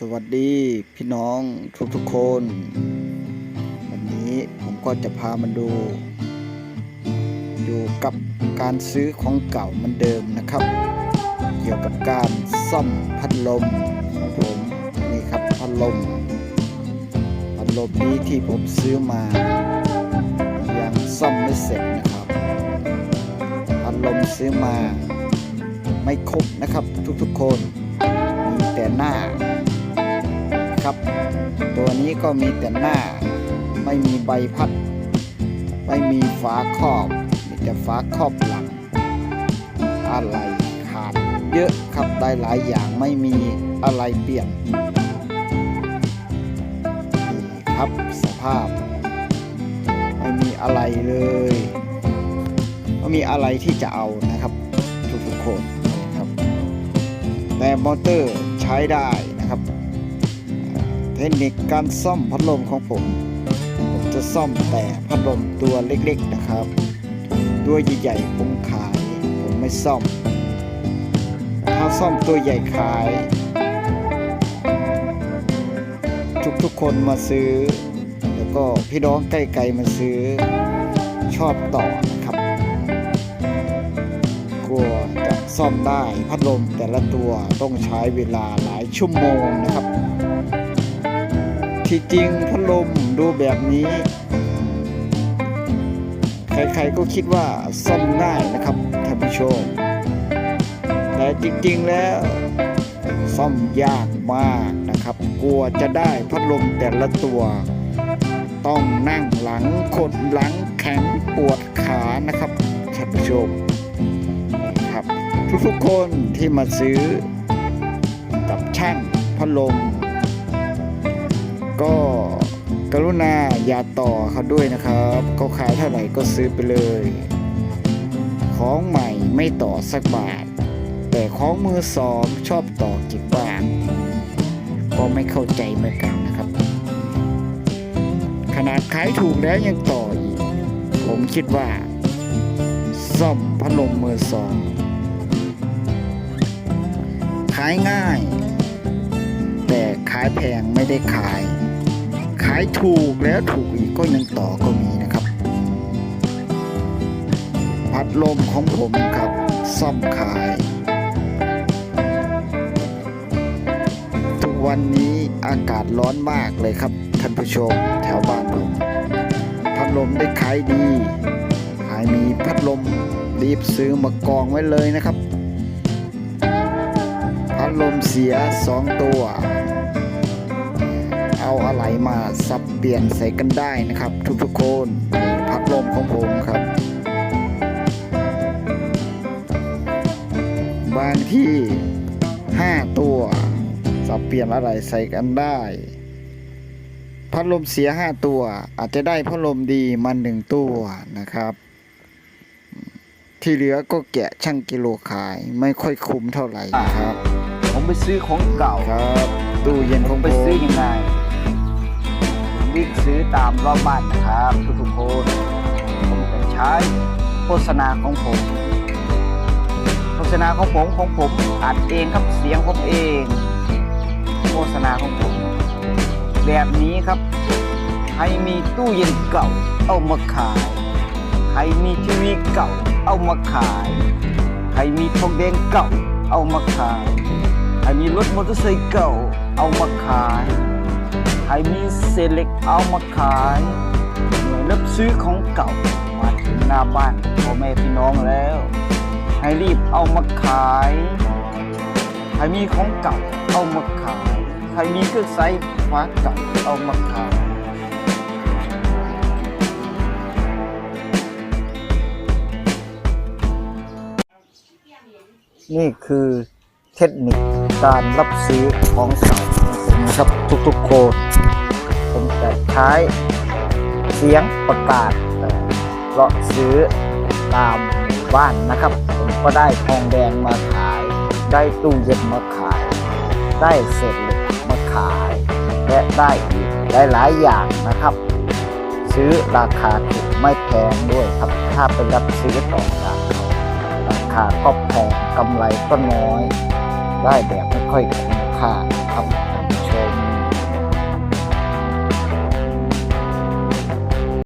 สวัสดีพี่น้องทุกๆคน วันนี้ผมก็จะพามาดู อยู่กับการซื้อของเก่าเหมือนเดิมนะครับ เกี่ยวกับการซ่อมพัดลมของผมนี่ครับพัดลมพัดลมนี้ที่ผมซื้อมายังซ่อมไม่เสร็จนะครับพัดลมซื้อมาไม่ครบนะครับทุกๆคนมีแต่หน้า ครับ ตัวนี้ก็มีแต่หน้า ไม่มีใบพัด ไม่มีฝาครอบ มีแต่ฝาครอบหลัง อะไรขาดเยอะครับได้หลายอย่างไม่มีอะไรเปลี่ยนนี่ครับสภาพ ไม่มีอะไรเลยไม่มีอะไรที่จะเอานะครับ ทุกๆคนนะครับแต่มอเตอร์ใช้ได้นะครับ เทคนิคการซ่อมพัดลมของผม ผมจะซ่อมแต่พัดลมตัวเล็กๆนะครับ ตัวใหญ่ๆผมขาย ผมไม่ซ่อม ถ้าซ่อมตัวใหญ่ขาย ทุกๆคนมาซื้อ แล้วก็พี่น้องใกล้ๆมาซื้อ ชอบต่อนะครับกลัวจะซ่อมได้พัดลมแต่ละตัวต้องใช้เวลาหลายชั่วโมงนะครับ ที่จริงพัดลมดูแบบนี้ ใครๆก็คิดว่าซ่อมง่ายนะครับท่านผู้ชม แต่จริงๆแล้วซ่อมยากมากนะครับ กลัวจะได้พัดลมแต่ละตัว ต้องนั่งหลังขดหลังแข็งปวดขานะครับท่านผู้ชมนะครับ ทุกๆคนที่มาซื้อกับช่างพัดลม ก็กรุณาอย่าต่อเขาด้วยนะครับเขาขายเท่าไหร่ก็ซื้อไปเลย ของใหม่ไม่ต่อสักบาท แต่ของมือสองชอบต่อกี่บาทก็ไม่เข้าใจเหมือนกันนะครับ ขนาดขายถูกแล้วยังต่ออีก ผมคิดว่า ซ่อมพัดลมมือสอง ขายง่ายายแพงไม่ได้ขาย ขายถูกแล้วถูกอีกก็ยังต่อก็มีนะครับ พัดลมของผมครับ ซ่อมขาย ทุกวันนี้อากาศร้อนมากเลยครับท่านผู้ชมแถวบ้านผมพัดลมได้ขายดี ขายมีพัดลมรีบซื้อมากองไว้เลยนะครับพัดลมเสียสองตัว เอาอะไรมาสับเปลี่ยนใส่กันได้นะครับ ทุกๆคนพัดลมของผมครับ บางที่ 5 ตัว สับเปลี่ยนอะไรใส่กันได้ พัดลมเสีย 5 ตัว อาจจะได้พัดลมดีมาหนึ่งตัวนะครับ ที่เหลือก็แกะช่างกิโลขายไม่ค่อยคุ้มเท่าไหร่นะครับ ผมไปซื้อของเก่าครับ ตู้เย็นของไปผมซื้อยังไงผม วิ่งซื้อตามรอบบ้านนะครับ ทุกๆคนผมจะใช้โฆษณาของผม โฆษณาของผมของผมอัดเองครับเสียงผมเอง โฆษณาของผม แบบนี้ครับ ใครมีตู้เย็นเก่าเอามาขาย ใครมีทีวีเก่าเอามาขาย ใครมีทองแดงเก่าเอามาขาย ใครมีรถมอเตอร์ไซค์เก่าเอามาขาย ใครมีเศษเหล็กเอามาขายหน่วยรับซื้อของเก่ามาถึงหน้าบ้านพ่อแม่พี่น้องแล้ว ให้รีบเอามาขาย ใครมีของเก่าเอามาขาย ใครมีเครื่องใช้ฟ้าเก่าเอามาขายนี่คือเทคนิคการรับซื้อของเก่า นะครับทุกๆคนผมจะใช้เสียงประกาศเลาะซื้อตามบ้านนะครับ ผมก็ได้ทองแดงมาขาย ได้ตู้เย็นมาขาย ได้เศษเหล็กมาขาย และได้อีกหลายๆอย่างนะครับ ซื้อราคาถูกไม่แพงด้วยครับ ถ้าไปรับซื้อต่อจากเขาราคาก็แพงกำไรก็น้อย ได้แบบไม่ค่อยคุ้มค่าครับ called